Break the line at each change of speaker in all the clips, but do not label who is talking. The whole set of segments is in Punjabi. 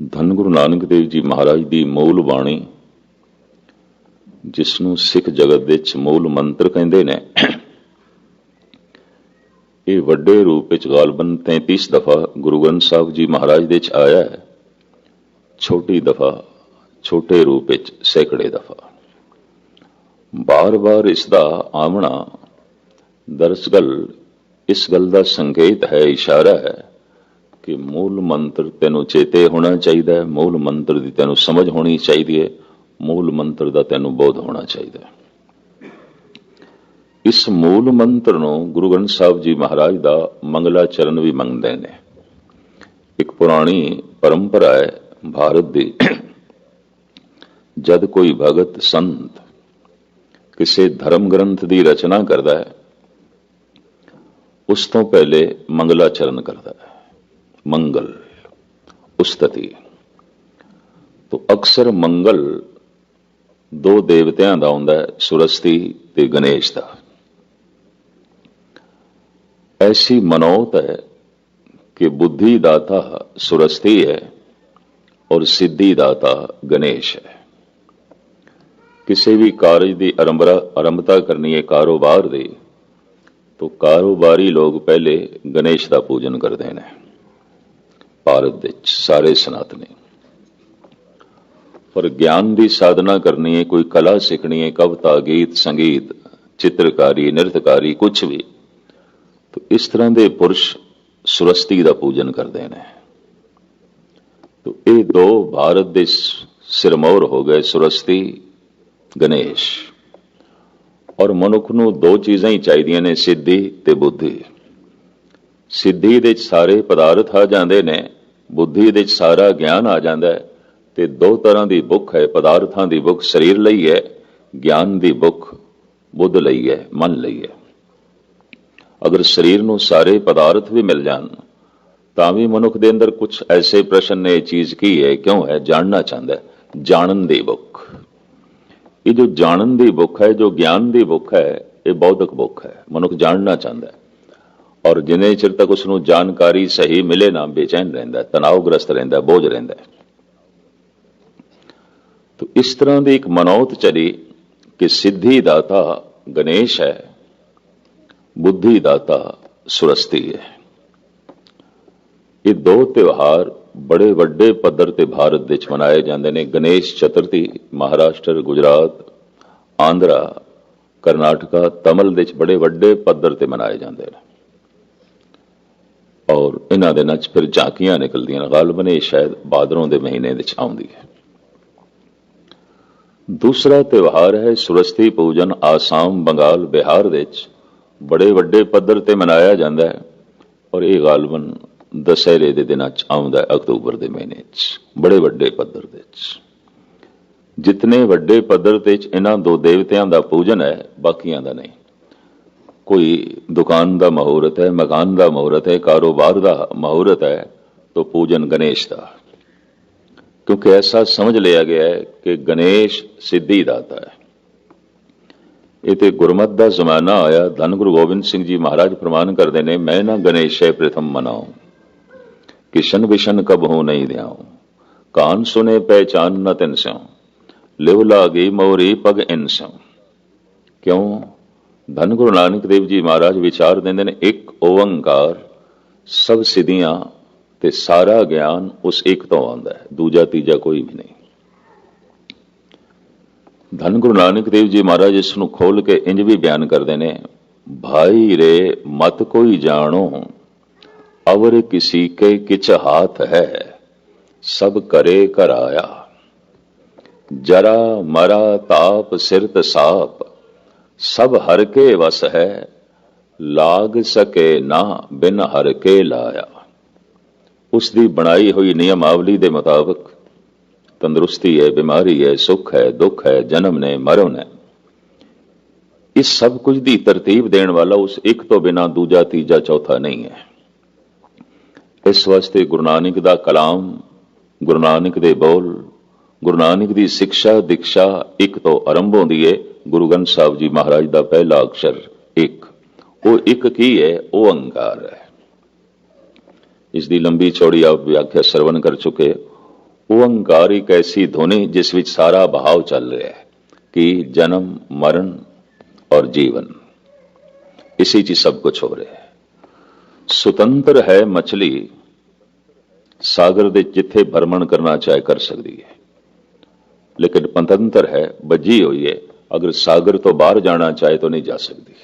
ਧੰਨ ਗੁਰੂ ਨਾਨਕ ਦੇਵ ਜੀ ਮਹਾਰਾਜ ਦੀ ਮੂਲ ਬਾਣੀ ਜਿਸ ਨੂੰ ਸਿੱਖ ਜਗਤ ਵਿੱਚ ਮੂਲ ਮੰਤਰ ਕਹਿੰਦੇ ਨੇ, ਇਹ ਵੱਡੇ ਰੂਪ ਵਿੱਚ ਗਾਲਬਨ 33 ਦਫਾ ਗੁਰੂ ਗ੍ਰੰਥ ਸਾਹਿਬ ਜੀ ਮਹਾਰਾਜ ਦੇ ਚ ਆਇਆ ਹੈ। ਛੋਟੀ ਦਫਾ, ਛੋਟੇ ਰੂਪ ਵਿੱਚ ਸੈਂਕੜੇ ਦਫਾ। ਬਾਰ-ਬਾਰ ਇਸ ਦਾ ਆਵਣਾ, ਦਰਸਗਲ, ਇਸ ਗੱਲ ਦਾ ਸੰਕੇਤ ਹੈ, ਇਸ਼ਾਰਾ ਹੈ ਕਿ ਮੂਲ ਮੰਤਰ ਤੈਨੂੰ ਚੇਤੇ ਹੋਣਾ ਚਾਹੀਦਾ ਹੈ, ਮੂਲ ਮੰਤਰ ਦੀ ਤੈਨੂੰ ਸਮਝ ਹੋਣੀ ਚਾਹੀਦੀ ਹੈ, ਮੂਲ ਮੰਤਰ ਦਾ ਤੈਨੂੰ ਬੋਧ ਹੋਣਾ ਚਾਹੀਦਾ ਹੈ। ਇਸ ਮੂਲ ਮੰਤਰ ਨੂੰ ਗੁਰੂ ਗ੍ਰੰਥ ਸਾਹਿਬ ਜੀ ਮਹਾਰਾਜ ਦਾ ਮੰਗਲਾ ਚਰਨ ਵੀ ਮੰਗਦੇ ਨੇ। ਇੱਕ ਪੁਰਾਣੀ ਪਰੰਪਰਾ ਹੈ ਭਾਰਤ ਦੀ। ਜਦ ਕੋਈ ਭਗਤ ਸੰਤ ਕਿਸੇ ਧਰਮ ਗ੍ਰੰਥ ਦੀ ਰਚਨਾ ਕਰਦਾ ਹੈ, ਉਸ ਤੋਂ ਪਹਿਲੇ ਮੰਗਲਾ ਚਰਨ ਕਰਦਾ ਹੈ। ਮੰਗਲ, ਉਸਤਤੀ। ਤੋ ਅਕਸਰ ਮੰਗਲ ਦੋ ਦੇਵਤਿਆਂ ਦਾ ਹੁੰਦਾ ਹੈ, ਸੁਰਸਤੀ ਤੇ ਗਣੇਸ਼ ਦਾ। ਐਸੀ ਮਨੋਤ ਹੈ ਕਿ ਬੁੱਧੀ ਦਾਤਾ ਸੁਰਸਤੀ ਹੈ ਔਰ ਸਿੱਧੀ ਦਾਤਾ ਗਣੇਸ਼ ਹੈ। ਕਿਸੇ ਵੀ ਕਾਰਜ ਦੀ ਆਰੰਭਰਾ ਆਰੰਭਤਾ ਕਰਨੀ ਹੈ ਕਾਰੋਬਾਰ ਦੀ, ਤੋ ਕਾਰੋਬਾਰੀ ਲੋਕ ਪਹਿਲੇ ਗਣੇਸ਼ ਦਾ ਪੂਜਨ ਕਰਦੇ ਨੇ। ਭਾਰਤ ਵਿੱਚ ਸਾਰੇ ਸਨਾਤਨੀ। ਪਰ ਗਿਆਨ ਦੀ ਸਾਧਨਾ ਕਰਨੀ ਹੈ, ਕੋਈ ਕਲਾ ਸਿੱਖਣੀ ਹੈ, ਕਵਿਤਾ, ਗੀਤ, ਸੰਗੀਤ, ਚਿੱਤਰਕਾਰੀ, ਨਿਰਤਕਾਰੀ ਕੁਝ ਵੀ, ਤੋ ਇਸ ਤਰ੍ਹਾਂ ਦੇ ਪੁਰਸ਼ ਸੁਰਸਤੀ ਦਾ ਪੂਜਨ ਕਰਦੇ ਨੇ। ਤੋ ਇਹ ਦੋ ਭਾਰਤ ਦੇ ਸਿਰਮੌਰ ਹੋ ਗਏ, ਸੁਰਸਤੀ, ਗਣੇਸ਼। ਔਰ ਮਨੁੱਖ ਨੂੰ ਦੋ ਚੀਜ਼ਾਂ ਹੀ ਚਾਹੀਦੀਆਂ ਨੇ, ਸਿੱਧੀ ਤੇ ਬੁੱਧੀ। ਸਿੱਧੀ ਦੇ ਸਾਰੇ ਪਦਾਰਥ ਆ ਜਾਂਦੇ ਨੇ ਬੁੱਧੀ ਦੇ ਸਾਰਾ ਗਿਆਨ ਆ ਜਾਂਦਾ ਹੈ ਤੇ ਦੋ ਤਰ੍ਹਾਂ ਦੀ ਭੁੱਖ ਹੈ, ਪਦਾਰਥਾਂ ਦੀ ਭੁੱਖ ਸਰੀਰ ਲਈ ਹੈ, ਗਿਆਨ ਦੀ ਭੁੱਖ ਬੁੱਧ ਲਈ ਹੈ, ਮਨ ਲਈ ਹੈ। ਅਗਰ ਸਰੀਰ ਨੂੰ ਸਾਰੇ ਪਦਾਰਥ ਵੀ ਮਿਲ ਜਾਣ, ਤਾਂ ਵੀ ਮਨੁੱਖ ਦੇ ਅੰਦਰ ਕੁਝ ਐਸੇ ਪ੍ਰਸ਼ਨ ਨੇ, ਇਹ ਚੀਜ਼ ਕੀ ਹੈ, ਕਿਉਂ ਹੈ, ਜਾਣਨਾ ਚਾਹੁੰਦਾ ਜਾਣਨ ਦੀ ਭੁੱਖ। ਇਹ ਜੋ ਜਾਣਨ ਦੀ ਭੁੱਖ ਹੈ, ਜੋ ਗਿਆਨ ਦੀ ਭੁੱਖ ਹੈ, ਇਹ ਬੌਧਿਕ ਭੁੱਖ ਹੈ। ਮਨੁੱਖ ਜਾਣਨਾ ਚਾਹੁੰਦਾ ਹੈ। ਔਰ ਜਿੰਨੇ ਚਿਰ ਤੱਕ ਉਸ ਨੂੰ ਜਾਣਕਾਰੀ ਸਹੀ ਮਿਲੇ ਨਾ, ਬੇਚੈਨ ਰਹਿੰਦਾ ਤਣਾਅਗ੍ਰਸਤ ਰਹਿੰਦਾ, ਬੋਝ ਰਹਿੰਦਾ ਤੋ ਇਸ ਤਰ੍ਹਾਂ ਦੀ ਇੱਕ ਮਨੌਤ ਚਲੀ ਕਿ ਸਿੱਧੀ ਦਾਤਾ ਗਣੇਸ਼ ਹੈ, ਬੁੱਧੀ ਦਾਤਾ ਸੁਰਸਤੀ ਹੈ। ਇਹ ਦੋ ਤਿਉਹਾਰ ਬੜੇ ਵੱਡੇ ਪੱਧਰ ਤੇ ਭਾਰਤ ਵਿੱਚ ਮਨਾਏ ਜਾਂਦੇ ਨੇ। ਗਣੇਸ਼ ਚਤੁਰਥੀ, ਮਹਾਰਾਸ਼ਟਰ, ਗੁਜਰਾਤ, ਆਂਧਰਾ, ਕਰਨਾਟਕਾ, ਤਮਿਲ ਵਿੱਚ ਬੜੇ ਵੱਡੇ ਪੱਧਰ ਤੇ ਮਨਾਏ ਜਾਂਦੇ ਨੇ। ਔਰ ਇਹਨਾਂ ਦੇ ਨਾਲ ਫਿਰ ਝਾਕੀਆਂ ਨਿਕਲਦੀਆਂ ਨੇ। ਗਾਲਬਨ ਇਹ ਸ਼ਾਇਦ ਬਾਦਲੋਂ ਦੇ ਮਹੀਨੇ ਵਿੱਚ ਆਉਂਦੀ ਹੈ। ਦੂਸਰਾ ਤਿਉਹਾਰ ਹੈ ਸੁਰਸਤੀ ਪੂਜਨ ਆਸਾਮ ਬੰਗਾਲ ਬਿਹਾਰ ਵਿੱਚ। ਬੜੇ ਵੱਡੇ ਪੱਧਰ ਤੇ ਮਨਾਇਆ ਜਾਂਦਾ ਹੈ ਔਰ ਇਹ ਗਾਲਬਨ ਦਸਹਿਰੇ ਦੇ ਦਿਨਾਂ ਚ ਆਉਂਦਾ ਹੈ, ਅਕਤੂਬਰ ਦੇ ਮਹੀਨੇ ਚ। ਬੜੇ ਵੱਡੇ ਪੱਧਰ ਦੇ ਚ ਜਿਤਨੇ ਵੱਡੇ ਪੱਧਰ ਤੇ ਇਹਨਾਂ ਦੋ ਦੇਵਤਿਆਂ ਦਾ ਪੂਜਨ ਹੈ, ਬਾਕੀਆਂ ਦਾ ਨਹੀਂ। ਕੋਈ ਦੁਕਾਨ ਦਾ ਮਹੂਰਤ ਹੈ, ਮਕਾਨ ਦਾ ਮਹੂਰਤ ਹੈ, ਕਾਰੋਬਾਰ ਦਾ ਮਹੂਰਤ ਹੈ, ਤਾਂ ਪੂਜਨ ਗਣੇਸ਼ ਦਾ। ਕਿਉਂਕਿ ਐਸਾ ਸਮਝ ਲਿਆ ਗਿਆ ਹੈ ਕਿ ਗਣੇਸ਼ ਸਿੱਧੀ ਦਾਤਾ ਹੈ। ਇਹ ਤੇ ਗੁਰਮਤ ਦਾ ਜ਼ਮਾਨਾ ਆਇਆ, ਧੰਨ ਗੁਰੂ ਗੋਬਿੰਦ ਸਿੰਘ ਜੀ ਮਹਾਰਾਜ ਪ੍ਰਮਾਨ ਕਰਦੇ ਨੇ, ਮੈਂ ਨਾ ਗਣੇਸ਼ ਹੈ, ਪ੍ਰਥਮ ਮਨਾਉ। ਕਿਸ਼ਨ ਵਿਸ਼ਨ ਕਬ ਹੋ ਨਹੀਂ ਦਿਆਉ ਕਾਨ ਸੁਨੇ ਪਹਿਚਾਨ ਨ ਤਿਨ ਸਿਉ। ਲਿਵ ਲਾਗੀ ਮੋਰੀ ਪਗ ਇਨ ਸਿਉ। ਕਿਉਂ? ਧੰਨ ਗੁਰੂ ਨਾਨਕ ਦੇਵ ਜੀ ਮਹਾਰਾਜ ਵਿਚਾਰ ਦਿੰਦੇ ਨੇ, ਇੱਕ ਓੰਕਾਰ ਸਭ ਸਿੱਧੀਆਂ ਤੇ ਸਾਰਾ ਗਿਆਨ ਉਸ ਇੱਕ ਤੋਂ ਆਉਂਦਾ ਹੈ, ਦੂਜਾ ਤੀਜਾ ਕੋਈ ਵੀ ਨਹੀਂ। ਧੰਨ ਗੁਰੂ ਨਾਨਕ ਦੇਵ ਜੀ ਮਹਾਰਾਜ ਇਸ ਨੂੰ ਖੋਲ ਕੇ ਇੰਜ ਵੀ ਬਿਆਨ ਕਰਦੇ ਨੇ, ਭਾਈ ਰੇ ਮਤ ਕੋਈ ਜਾਣੋ, ਅਵਰ ਕਿਸੀ ਕੇ ਕਿਛ ਹਾਥ ਹੈ, ਸਭ ਕਰੇ ਕਰਾਇਆ ਜਰਾ ਮਰਾ ਤਾਪ ਸਿਰਤ ਸਾਪ ਸਭ ਹਰ ਕੇ ਵਸ ਹੈ, ਲਾਗ ਸਕੇ ਨਾ ਬਿਨ ਹਰ ਕੇ ਲਾਇਆ। ਉਸ ਦੀ ਬਣਾਈ ਹੋਈ ਨਿਯਮਾਵਲੀ ਦੇ ਮੁਤਾਬਕ, ਤੰਦਰੁਸਤੀ ਹੈ, ਬਿਮਾਰੀ ਹੈ, ਸੁੱਖ ਹੈ, ਦੁੱਖ ਹੈ, ਜਨਮ ਨੇ, ਮਰਨ ਹੈ। ਇਸ ਸਭ ਕੁਝ ਦੀ ਤਰਤੀਬ ਦੇਣ ਵਾਲਾ ਉਸ ਇੱਕ ਤੋਂ ਬਿਨਾ ਦੂਜਾ, ਤੀਜਾ, ਚੌਥਾ ਨਹੀਂ ਹੈ। ਇਸ ਵਾਸਤੇ ਗੁਰੂ ਨਾਨਕ ਦਾ ਕਲਾਮ, ਗੁਰੂ ਨਾਨਕ ਦੇ ਬੋਲ, ਗੁਰੂ ਨਾਨਕ ਦੀ ਸਿੱਖਿਆ, ਦੀਕਸ਼ਾ ਇੱਕ ਤੋਂ ਆਰੰਭ ਹੁੰਦੀ ਹੈ ਗੁਰੂ ਗ੍ਰੰਥ ਸਾਹਿਬ ਜੀ ਮਹਾਰਾਜ ਦਾ ਪਹਿਲਾ ਅਕਸ਼ਰ ਇੱਕ। ਉਹ ਇੱਕ ਕੀ ਹੈ? ਉਹ ਅੰਕਾਰ ਹੈ। ਇਸ ਦੀ ਲੰਬੀ ਚੌੜੀ ਆਪ ਵਿਆਖਿਆ ਸਰਵਨ ਕਰ ਚੁੱਕੇ। ਓੰਕਾਰ ਇੱਕ ਐਸੀ ਧੁਨੀ ਜਿਸ ਵਿੱਚ ਸਾਰਾ ਬਹਾਵ ਚੱਲ ਰਿਹਾ ਹੈ ਕਿ ਜਨਮ, ਮਰਨ ਔਰ ਜੀਵਨ। ਇਸੇ 'ਚ ਹੀ ਸਭ ਕੁਝ ਹੋ ਰਿਹਾ ਹੈ। ਸੁਤੰਤਰ ਹੈ ਮਛਲੀ। ਸਾਗਰ ਦੇ ਜਿੱਥੇ ਭਰਮਣ ਕਰਨਾ ਚਾਹੇ ਕਰ ਸਕਦੀ ਹੈ। ਲੇਕਿਨ ਪੰਤੰਤਰ ਹੈ, ਵੱਜੀ ਹੋਈ ਹੈ। ਅਗਰ ਸਾਗਰ ਤੋਂ ਬਾਹਰ ਜਾਣਾ ਚਾਹੇ ਤਾਂ ਨਹੀਂ ਜਾ ਸਕਦੀ।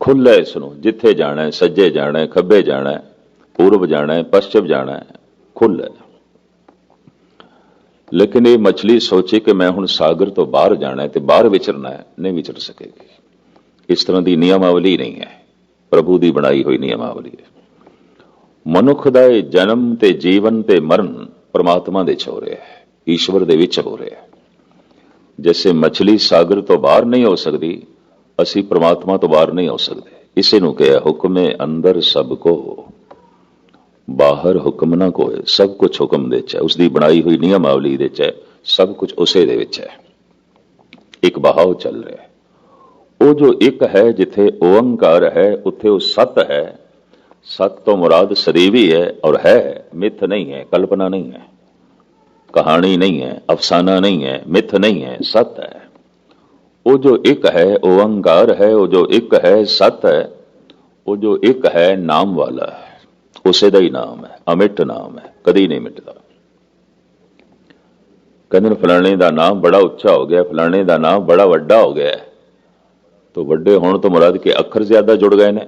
ਖੁੱਲ੍ਹਾ ਇਸ ਨੂੰ ਜਿੱਥੇ ਜਾਣਾ ਹੈ, ਸੱਜੇ ਜਾਣਾ ਹੈ, ਖੱਬੇ ਜਾਣਾ ਹੈ, ਪੂਰਬ ਜਾਣਾ ਹੈ ਪશ્ਚਿਮ ਜਾਣਾ ਹੈ, ਖੁੱਲ੍ਹਾ। ਲੇਕਿਨ ਇਹ ਮਛਲੀ ਸੋਚੇ ਕਿ ਮੈਂ ਹੁਣ ਸਾਗਰ ਤੋਂ ਬਾਹਰ ਜਾਣਾ ਹੈ ਤੇ ਬਾਹਰ ਵਿਚਰਨਾ ਹੈ, ਨਹੀਂ ਵਿਚਰ ਸਕੇਗੀ। ਇਸ ਤਰ੍ਹਾਂ ਦੀ ਨਿਯਮਾਵਲੀ ਨਹੀਂ ਹੈ। ਪ੍ਰਭੂ ਦੀ ਬਣਾਈ ਹੋਈ ਨਿਯਮਾਵਲੀ ਹੈ। ਮਨੁੱਖ ਦਾ ਇਹ ਜਨਮ ਤੇ ਜੀਵਨ ਤੇ ਮਰਨ ਪਰਮਾਤਮਾ ਦੇ ਚ ਹੋ ਰਿਹਾ ਹੈ, ਈਸ਼ਵਰ ਦੇ ਵਿੱਚ ਹੋ ਰਿਹਾ ਹੈ। ਜੈਸੇ ਮਛਲੀ ਸਾਗਰ ਤੋਂ ਬਾਹਰ ਨਹੀਂ ਹੋ ਸਕਦੀ, ਅਸੀਂ ਪ੍ਰਮਾਤਮਾ ਤੋਂ ਬਾਹਰ ਨਹੀਂ ਹੋ ਸਕਦੇ। ਇਸੇ ਨੂੰ ਕਿਹਾ, ਹੁਕਮੇ ਅੰਦਰ ਸਭ ਕੋ। ਬਾਹਰ ਹੁਕਮ ਨਾ ਕੋਏ, ਸਭ ਕੁਝ ਹੁਕਮ ਦੇ ਚ ਹੈ। ਉਸ ਦੀ ਬਣਾਈ ਹੋਈ ਨਿਯਮਾਵਲੀ ਦੇ ਚ ਹੈ, ਸਭ ਕੁਝ ਉਸੇ ਦੇ ਵਿੱਚ ਹੈ। ਇੱਕ ਬਹਾਵ ਚੱਲ ਰਿਹਾ ਹੈ। ਉਹ ਜੋ ਇੱਕ ਹੈ, ਜਿੱਥੇ ਓੰਕਾਰ ਹੈ, ਉੱਥੇ ਉਹ ਸਤ ਹੈ। ਸਤ ਤੋਂ ਮੁਰਾਦ ਸਰੀਵੀ ਹੈ ਔਰ ਹੈ, ਮਿੱਥ ਨਹੀਂ ਹੈ, ਕਲਪਨਾ ਨਹੀਂ ਹੈ। ਕਹਾਣੀ ਨਹੀਂ ਹੈ ਅਫਸਾਨਾ ਨਹੀਂ ਹੈ ਮਿੱਥ ਨਹੀਂ ਹੈ ਸਤ ਹੈ ਉਹ ਜੋ ਇੱਕ ਹੈ ਓੰਕਾਰ ਹੈ ਉਹ ਜੋ ਇੱਕ ਹੈ ਸਤ ਹੈ ਉਹ ਜੋ ਇੱਕ ਹੈ ਨਾਮ ਵਾਲਾ ਹੈ ਉਸੇ ਦਾ ਹੀ ਨਾਮ ਹੈ ਅਮਿਟ ਨਾਮ ਹੈ ਕਦੀ ਨਹੀਂ ਮਿਟਦਾ ਕਹਿੰਦੇ ਨੇ ਫਲਾਣੇ ਦਾ ਨਾਮ ਬੜਾ ਉੱਚਾ ਹੋ ਗਿਆ ਫਲਾਣੇ ਦਾ ਨਾਮ ਬੜਾ ਵੱਡਾ ਹੋ ਗਿਆ ਤੋ ਵੱਡੇ ਹੋਣ ਤੋਂ ਮੁਰਾਦ ਕੇ ਅੱਖਰ ਜ਼ਿਆਦਾ ਜੁੜ ਗਏ ਨੇ।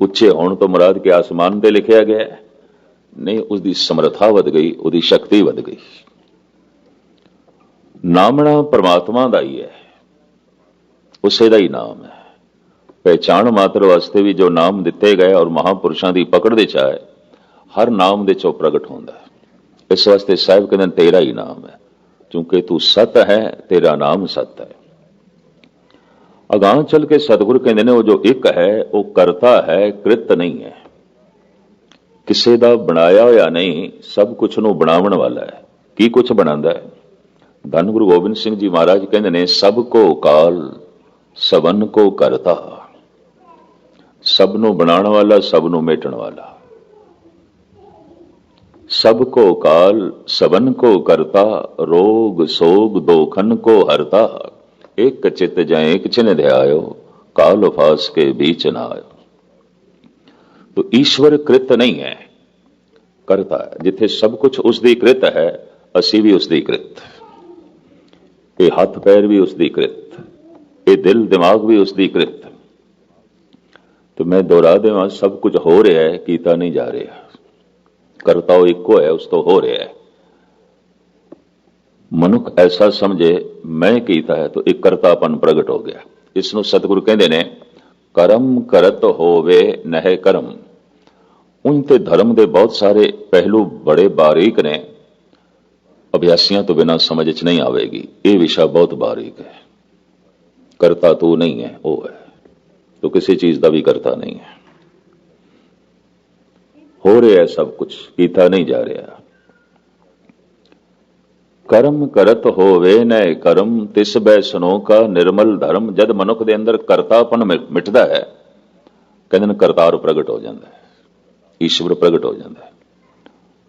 ਉੱਚੇ ਹੋਣ ਤੋਂ ਮੁਰਾਦ ਕੇ ਆਸਮਾਨ ਤੇ ਲਿਖਿਆ ਗਿਆ ਹੈ ਉਸ ਦੀ ਸਮਰੱਥਾ ਵਧ ਗਈ, ਉਹਦੀ ਸ਼ਕਤੀ ਵਧ ਗਈ। ਨਾਮਣਾ ਪਰਮਾਤਮਾ ਦਾ ਹੀ ਹੈ। ਉਸੇ ਦਾ ਹੀ ਨਾਮ ਹੈ। ਪਹਿਚਾਣ ਮਾਤਰ ਵਾਸਤੇ ਵੀ ਜੋ ਨਾਮ ਦਿੱਤੇ ਗਏ ਔਰ ਮਹਾਪੁਰਸ਼ਾਂ ਦੀ ਪਕੜ ਦੇ ਚਾਹੇ, ਹਰ ਨਾਮ ਦੇ ਚੋਂ ਪ੍ਰਗਟ ਹੁੰਦਾ ਹੈ। ਇਸ ਵਾਸਤੇ ਸਾਹਿਬ ਕਹਿੰਦੇ ਤੇਰਾ ਹੀ ਨਾਮ ਹੈ। ਕਿਉਂਕਿ ਤੂੰ ਸਤ ਹੈ, ਤੇਰਾ ਨਾਮ ਸਤ ਹੈ। ਅਗਾਹ ਚੱਲ ਕੇ ਸਤਿਗੁਰ ਕਹਿੰਦੇ ਨੇ, ਉਹ ਜੋ ਇੱਕ ਹੈ, ਉਹ ਕਰਤਾ ਹੈ, ਕ੍ਰਿਤ ਨਹੀਂ ਹੈ। ਕਿਸੇ ਦਾ ਬਣਾਇਆ ਹੋਇਆ ਨਹੀਂ, ਸਭ ਕੁਝ ਨੂੰ ਬਣਾਉਣ ਵਾਲਾ ਹੈ। ਕੀ ਕੁਝ ਬਣਾਉਂਦਾ ਹੈ? ਧੰਨ ਗੁਰੂ ਗੋਬਿੰਦ ਸਿੰਘ ਜੀ ਮਹਾਰਾਜ ਕਹਿੰਦੇ ਨੇ, ਸਭ ਕੋ ਕਾਲ, ਸਵਨ ਕੋ ਕਰਤਾ। ਸਭ ਨੂੰ ਬਣਾਉਣ ਵਾਲਾ, ਸਭ ਨੂੰ ਮੇਟਣ ਵਾਲਾ। ਸਭ ਕੋ ਕਾਲ, ਸਵਨ ਕੋ ਕਰਤਾ, ਰੋਗ, ਸੋਗ, ਦੋਖਨ ਕੋ ਹਰਤਾ। ਇੱਕ ਚਿਤ ਜੈ ਇੱਕ ਚਿਨ ਆਇਓ ਕਾਲ ਉਫਾਸ ਕੇ ਵਿੱਚ ਨਾ ਆਇਓ तो ईश्वर कृत नहीं है ਕਰਤਾ ਹੈ ਜਿੱਥੇ ਸਭ ਕੁਝ ਉਸ ਦੀ ਕ੍ਰਿਤ ਹੈ ਅਸੀਂ ਵੀ ਉਸ ਦੀ ਕ੍ਰਿਤ ਇਹ ਹੱਥ ਪੈਰ ਵੀ ਉਸ ਦੀ ਕ੍ਰਿਤ ਇਹ ਦਿਲ ਦਿਮਾਗ ਵੀ ਉਸ ਦੀ ਕ੍ਰਿਤ ਤੇ ਮੈਂ ਦੁਹਰਾ ਦੇਵਾਂ ਸਭ ਕੁਝ ਹੋ ਰਿਹਾ ਹੈ ਕੀਤਾ ਨਹੀਂ ਜਾ ਰਿਹਾ ਕਰਤਾ ਉਹ ਇੱਕੋ ਹੈ ਉਸ ਤੋਂ ਹੋ ਰਿਹਾ ਹੈ ਮਨੁੱਖ ਐਸਾ ਸਮਝੇ ਮੈਂ ਕੀਤਾ ਹੈ ਤਾਂ ਇੱਕ ਕਰਤਾਪਨ ਪ੍ਰਗਟ ਹੋ ਗਿਆ ਇਸ ਨੂੰ ਸਤਿਗੁਰੂ ਕਹਿੰਦੇ ਨੇ ਕਰਮ ਕਰਤ ਹੋਵੇ ਨਹਿ ਕਰਮ ਉਨ ਤੇ ਧਰਮ ਦੇ ਬਹੁਤ ਸਾਰੇ ਪਹਿਲੂ ਬੜੇ ਬਾਰੀਕ ਨੇ। ਅਭਿਆਸੀਆਂ ਤੋਂ ਬਿਨਾਂ ਸਮਝ ਚ ਨਹੀਂ ਆਵੇਗੀ। ਇਹ ਵਿਸ਼ਾ ਬਹੁਤ ਬਾਰੀਕ ਹੈ। ਕਰਤਾ ਤੂੰ ਨਹੀਂ ਹੈ, ਉਹ ਹੈ। ਤੂੰ ਕਿਸੇ ਚੀਜ਼ ਦਾ ਵੀ ਕਰਤਾ ਨਹੀਂ ਹੈ। ਹੋ ਰਿਹਾ ਹੈ ਸਭ ਕੁਝ ਕੀਤਾ ਨਹੀਂ ਜਾ ਰਿਹਾ। ਕਰਮ ਕਰਤ ਹੋਵੇ ਨੈ ਕਰਮ, ਤਿਸ ਬੈ ਸੁਨੋ ਕਾ ਨਿਰਮਲ ਧਰਮ। ਜਦ ਮਨੁੱਖ ਦੇ ਅੰਦਰ ਕਰਤਾਪਨ ਮਿਟਦਾ ਹੈ, ਕਹਿੰਦੇ ਨੇ ਕਰਤਾਰ ਪ੍ਰਗਟ ਹੋ ਜਾਂਦਾ ਹੈ। ਈਸ਼ਵਰ ਪ੍ਰਗਟ ਹੋ ਜਾਂਦਾ ਹੈ।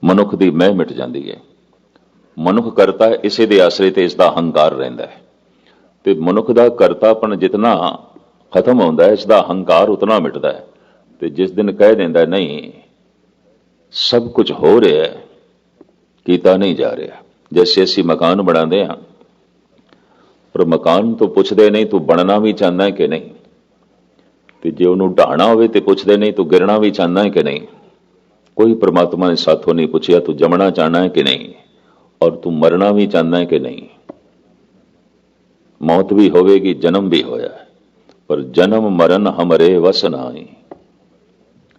ਮਨੁੱਖ ਦੀ ਮਹਿ ਮਿਟ ਜਾਂਦੀ ਹੈ। ਮਨੁੱਖ ਕਰਤਾ ਇਸੇ ਦੇ ਆਸਰੇ ਤੇ ਇਸ ਦਾ ਹੰਕਾਰ ਰਹਿੰਦਾ ਹੈ। ਤੇ ਮਨੁੱਖ ਦਾ ਕਰਤਾਪਣ ਜਿਤਨਾ ਖਤਮ ਹੁੰਦਾ ਹੈ ਇਸ ਦਾ ਹੰਕਾਰ ਉਤਨਾ ਮਿਟਦਾ ਹੈ। ਤੇ ਜਿਸ ਦਿਨ ਕਹਿ ਦਿੰਦਾ ਨਹੀਂ, ਸਭ ਕੁਝ ਹੋ ਰਿਹਾ ਹੈ, ਕੀਤਾ ਨਹੀਂ ਜਾ ਰਿਹਾ। ਜੈਸੇ ਅਸੀਂ ਮਕਾਨ ਬਣਾਉਂਦੇ ਹਾਂ, ਪਰ ਮਕਾਨ ਤੋਂ ਪੁੱਛਦੇ ਨਹੀਂ, ਤੂੰ ਬਣਨਾ ਵੀ ਚਾਹੁੰਦਾ ਹੈ ਕਿ ਨਹੀਂ? ਤੇ ਜੇ ਉਹਨੂੰ ਢਾਣਾ ਹੋਵੇ ਤੇ ਪੁੱਛਦੇ ਨਹੀਂ ਤੂੰ ਗਿਰਣਾ ਵੀ ਚਾਹੁੰਦਾ ਹੈ ਕਿ ਨਹੀਂ? ਕੋਈ ਪ੍ਰਮਾਤਮਾ ਨੇ ਸਾਥੋਂ ਨਹੀਂ ਪੁੱਛਿਆ ਤੂੰ ਜਮਣਾ ਚਾਹਨਾ ਹੈ ਕਿ ਨਹੀਂ? ਔਰ ਤੂੰ ਮਰਨਾ ਵੀ ਚਾਹੁੰਦਾ ਹੈ ਕਿ ਨਹੀਂ? ਮੌਤ ਵੀ ਹੋਵੇਗੀ, ਜਨਮ ਵੀ ਹੋਇਆ ਪਰ ਜਨਮ ਮਰਨ ਹਮਰੇ ਵਸ ਨਾਹੀ।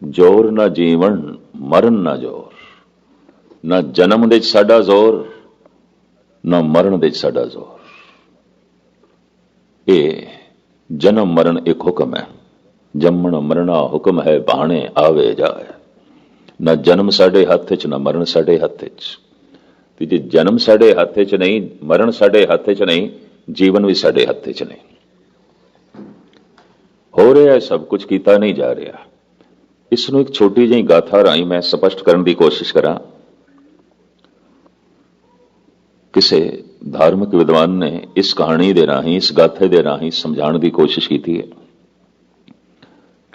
ਜੋਰ ਨਾ ਜੀਵਨ, ਮਰਨ ਨਾ ਜੋਰ। ਨਾ ਜਨਮ ਦੇ 'ਚ ਸਾਡਾ ਜ਼ੋਰ, ਨਾ ਮਰਨ ਦੇ 'ਚ ਸਾਡਾ ਜ਼ੋਰ। ਇਹ ਜਨਮ ਮਰਨ ਇੱਕ ਹੁਕਮ ਹੈ। ਜੰਮਣ ਮਰਨਾ ਹੁਕਮ ਹੈ ਬਾਣੇ ਆਵੇ ਜਾਏ ਨਾ ਜਨਮ ਸਾਡੇ ਹੱਥ 'ਚ ਨਾ ਮਰਨ ਸਾਡੇ ਹੱਥ 'ਚ ਤੇ ਜੇ ਜਨਮ ਸਾਡੇ ਹੱਥ 'ਚ ਨਹੀਂ ਮਰਨ ਸਾਡੇ ਹੱਥ 'ਚ ਨਹੀਂ ਜੀਵਨ ਵੀ ਸਾਡੇ ਹੱਥ 'ਚ ਨਹੀਂ ਹੋ ਰਿਹਾ ਹੈ ਸਭ ਕੁਝ ਕੀਤਾ ਨਹੀਂ ਜਾ ਰਿਹਾ ਇਸ ਨੂੰ ਇੱਕ ਛੋਟੀ ਜਿਹੀ ਗਾਥਾ ਰਾਹੀਂ ਮੈਂ ਸਪਸ਼ਟ ਕਰਨ ਦੀ ਕੋਸ਼ਿਸ਼ ਕਰਾਂ ਕਿਸੇ ਧਾਰਮਿਕ ਵਿਦਵਾਨ ਨੇ ਇਸ ਕਹਾਣੀ ਦੇ ਰਾਹੀਂ ਇਸ ਗਾਥੇ ਦੇ ਰਾਹੀਂ ਸਮਝਾਉਣ ਦੀ ਕੋਸ਼ਿਸ਼ ਕੀਤੀ ਹੈ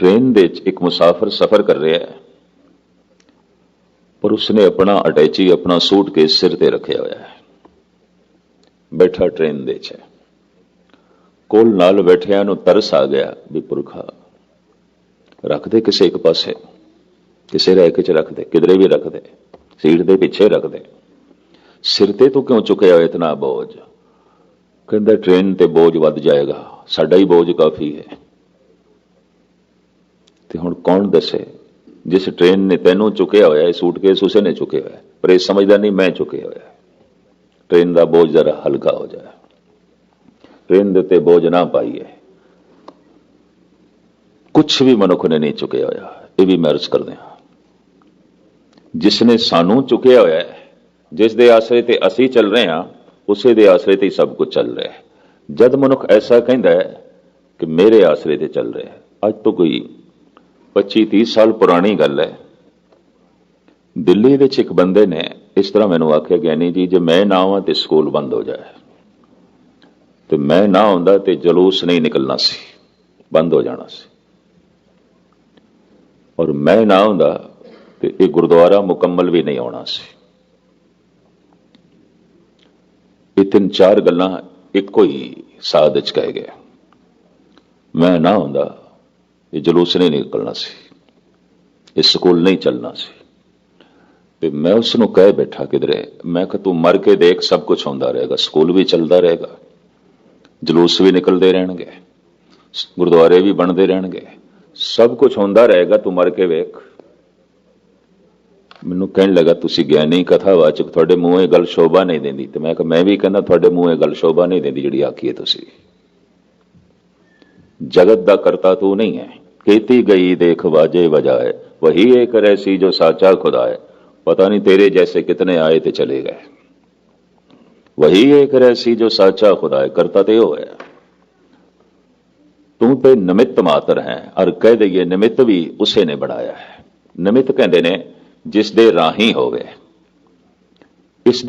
ਟ੍ਰੇਨ ਦੇ ਵਿੱਚ ਇੱਕ ਮੁਸਾਫਰ ਸਫ਼ਰ ਕਰ ਰਿਹਾ ਹੈ। ਪਰ ਉਸਨੇ ਆਪਣਾ ਅਟੈਚੀ, ਆਪਣਾ ਸੂਟਕੇਸ ਸਿਰ ਤੇ ਰੱਖਿਆ ਹੋਇਆ ਹੈ। ਬੈਠਾ ਟ੍ਰੇਨ ਦੇ 'ਚ ਕੋਲ ਨਾਲ ਬੈਠਿਆਂ ਨੂੰ ਤਰਸ ਆ ਗਿਆ ਵੀ ਪੁਰਖਾ ਰੱਖਦੇ ਕਿਸੇ ਇੱਕ ਪਾਸੇ। ਕਿਸੇ ਰਹਿ ਕੇ ਚ ਰੱਖਦੇ ਕਿਧਰੇ ਵੀ ਰੱਖਦੇ ਸੀਟ ਦੇ ਪਿੱਛੇ ਰੱਖਦੇ ਸਿਰ ਤੇ ਤੂੰ ਕਿਉਂ ਚੁੱਕਿਆ ਹੋਇਆ ਇਤਨਾ ਬੋਝ? ਕਹਿੰਦਾ, ਟ੍ਰੇਨ ਤੇ ਬੋਝ ਵੱਧ ਜਾਏਗਾ। ਸਾਡਾ ਹੀ ਬੋਝ ਕਾਫੀ ਹੈ। ਤੇ ਹੁਣ ਕੌਣ ਦੱਸੇ ਜਿਸ ਟ੍ਰੇਨ ਨੇ ਤੈਨੂੰ ਚੁੱਕਿਆ ਹੋਇਆ ਹੈ ਸੂਟਕੇਸ ਉਸੇ ਨੇ ਚੁੱਕਿਆ ਹੋਇਆ ਹੈ ਪਰ ਇਹ ਸਮਝਦਾ ਨਹੀਂ ਮੈਂ ਚੁੱਕਿਆ ਹੋਇਆ ਹੈ ਟ੍ਰੇਨ ਦਾ ਬੋਝ ਜ਼ਰਾ ਹਲਕਾ ਹੋ ਜਾਏ ਟ੍ਰੇਨ ਦੇ ਉੱਤੇ ਬੋਝ ਨਾ ਪਾਈਏ ਕੁਝ ਵੀ ਮਨੁੱਖ ਨੇ ਨਹੀਂ ਚੁੱਕਿਆ ਹੋਇਆ ਇਹ ਵੀ ਮੈਂ ਅਰਜ਼ ਕਰਦੇ ਹਾਂ ਜਿਸ ਨੇ ਸਾਨੂੰ ਚੁੱਕਿਆ ਹੋਇਆ ਹੈ ਜਿਸ ਦੇ ਆਸਰੇ ਤੇ ਅਸੀਂ ਚੱਲ ਰਹੇ ਹਾਂ ਉਸੇ ਦੇ ਆਸਰੇ ਤੇ ਹੀ ਸਭ ਕੁਝ ਚੱਲ ਰਿਹਾ ਹੈ ਜਦ ਮਨੁੱਖ ਐਸਾ ਕਹਿੰਦਾ ਹੈ ਕਿ ਮੇਰੇ ਆਸਰੇ ਤੇ ਚੱਲ ਰਿਹਾ ਹੈ ਅੱਜ ਤੋਂ ਕੋਈ 25 30 ਸਾਲ ਪੁਰਾਣੀ ਗੱਲ ਹੈ। ਦਿੱਲੀ ਵਿੱਚ ਇੱਕ ਬੰਦੇ ਨੇ ਇਸ ਤਰ੍ਹਾਂ ਮੈਨੂੰ ਆਖਿਆ, ਗਿਆਨੀ ਜੀ, ਜੇ ਮੈਂ ਨਾ ਆਵਾਂ ਤੇ ਸਕੂਲ ਬੰਦ ਹੋ ਜਾਏ। ਤੇ ਮੈਂ ਨਾ ਆਉਂਦਾ ਤੇ ਜਲੂਸ ਨਹੀਂ ਨਿਕਲਣਾ ਸੀ, ਬੰਦ ਹੋ ਜਾਣਾ ਸੀ। ਔਰ ਮੈਂ ਨਾ ਆਉਂਦਾ ਤੇ ਇਹ ਗੁਰਦੁਆਰਾ ਮੁਕੰਮਲ ਵੀ ਨਹੀਂ ਆਉਣਾ ਸੀ। ਇਹ ਤਿੰਨ ਚਾਰ ਗੱਲਾਂ ਇੱਕੋ ਹੀ ਸਾਧ ਵਿੱਚ ਕਹਿ ਗਏ। ਮੈਂ ਨਾ ਆਉਂਦਾ ਇਹ ਜਲੂਸ ਨਹੀਂ ਨਿਕਲਣਾ ਸੀ। ਇਹ ਸਕੂਲ ਨਹੀਂ ਚੱਲਣਾ ਸੀ। ਤੇ ਮੈਂ ਉਸ ਨੂੰ ਕਹਿ ਬੈਠਾ ਕਿਧਰੇ, ਮੈਂ ਕਿ ਤੂੰ ਮਰ ਕੇ ਦੇਖ, ਸਭ ਕੁਝ ਹੁੰਦਾ ਰਹੇਗਾ, ਸਕੂਲ ਵੀ ਚੱਲਦਾ ਰਹੇਗਾ। ਜਲੂਸ ਵੀ ਨਿਕਲਦੇ ਰਹਿਣਗੇ, ਗੁਰਦੁਆਰੇ ਵੀ ਬਣਦੇ ਰਹਿਣਗੇ, ਸਭ ਕੁਝ ਹੁੰਦਾ ਰਹੇਗਾ, ਤੂੰ ਮਰ ਕੇ ਵੇਖ। ਮੈਨੂੰ ਕਹਿਣ ਲੱਗਾ, ਤੁਸੀਂ ਗਿਆਨੀ ਕਥਾਵਾਚਕ, ਤੁਹਾਡੇ ਮੂੰਹ ਇਹ ਗੱਲ ਸ਼ੋਭਾ ਨਹੀਂ ਦਿੰਦੀ। ਤੇ ਮੈਂ ਕਿਹਾ, ਮੈਂ ਵੀ ਕਹਿੰਦਾ, ਤੁਹਾਡੇ ਮੂੰਹ ਇਹ ਗੱਲ ਸ਼ੋਭਾ ਨਹੀਂ ਦਿੰਦੀ ਜਿਹੜੀ ਆਖੀ ਹੈ ਤੁਸੀਂ। ਜਗਤ ਦਾ ਕਰਤਾ ਤੂੰ ਨਹੀਂ ਹੈ। कहती गई देख वाजे बजाए वही एक रैसी जो साचा खुदा है पता नहीं तेरे जैसे कितने आए थे चले गए। वही एक रैसी जो साचा खुदा है करता तो है तू पे निमित्त मात्र है, और कह दे निमित्त भी उसे ने बनाया है। निमित्त कहते ने जिस दे राही होवे। इस